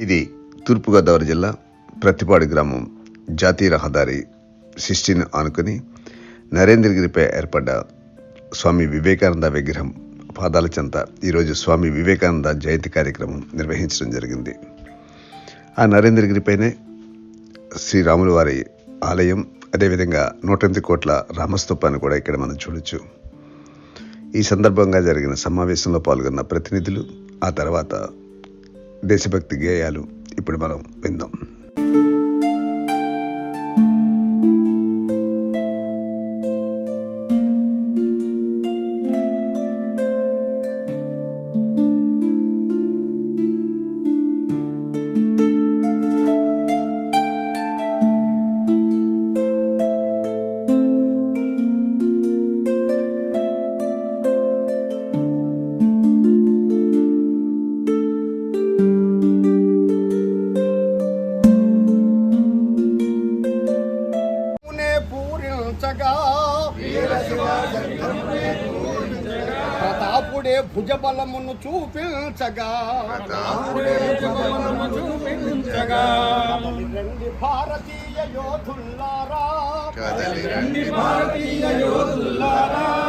ఇది తూర్పుగోదావరి జిల్లా ప్రతిపాడు గ్రామం జాతీయ రహదారి సిస్టీని ఆనుకుని నరేంద్రగిరిపై ఏర్పడ్డ స్వామి వివేకానంద విగ్రహం పాదాల చెంత ఈరోజు స్వామి వివేకానంద జయంతి కార్యక్రమం నిర్వహించడం జరిగింది. ఆ నరేంద్రగిరిపైనే శ్రీరాముల వారి ఆలయం అదేవిధంగా నూట ఎనిమిది కోట్ల రామస్తూపాన్ని కూడా ఇక్కడ మనం చూడొచ్చు. ఈ సందర్భంగా జరిగిన సమావేశంలో పాల్గొన్న ప్రతినిధులు ఆ తర్వాత దేశభక్తి గేయాలు ఇప్పుడు మనం విందాం. పూరించగా ప్రతాపుడే భుజబలమును చూపించగా. రండి భారతీయ యోధుల్లారా.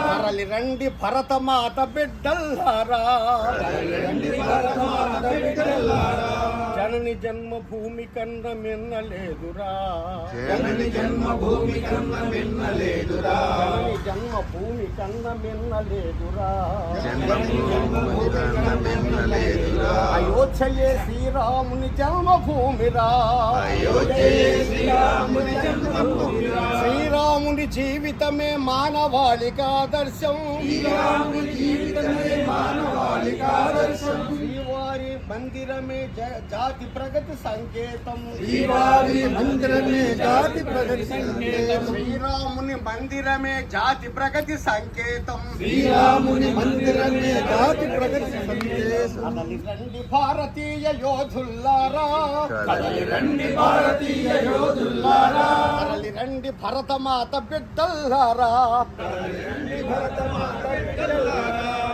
తరలి రండి భరతమాత బిడ్డల్లారా. జనని జన్మభూమి కన్న మిన్నలేదురా. జనని జన్మభూమి కన్న మిన్నలేదురా జనని జన్మభూమి కన్న మిన్నలేదురా. అయోధ్యయే శ్రీరాముని జన్మభూమిరా. శ్రీరాముని జీవితమే మానవాళిక ఆదర్శం శ్రీవారి మందిరమే జ- జాతి ప్రగతి సంకేతం. శ్రీవారి మందిరమే జాతి ప్రగతి సంకేతం. శ్రీరాముని మందిరమే జాతి ప్రగతి సంకేతం. శ్రీరాముని మందిరమే జాతి ప్రగతి సంకేతం. కదలి రండి భారతీయ యోధుల్లారా. కదలి రండి భారతీయ యోధుల్లారా. తరలి రండి భరతమాత బిడ్డల్లారా.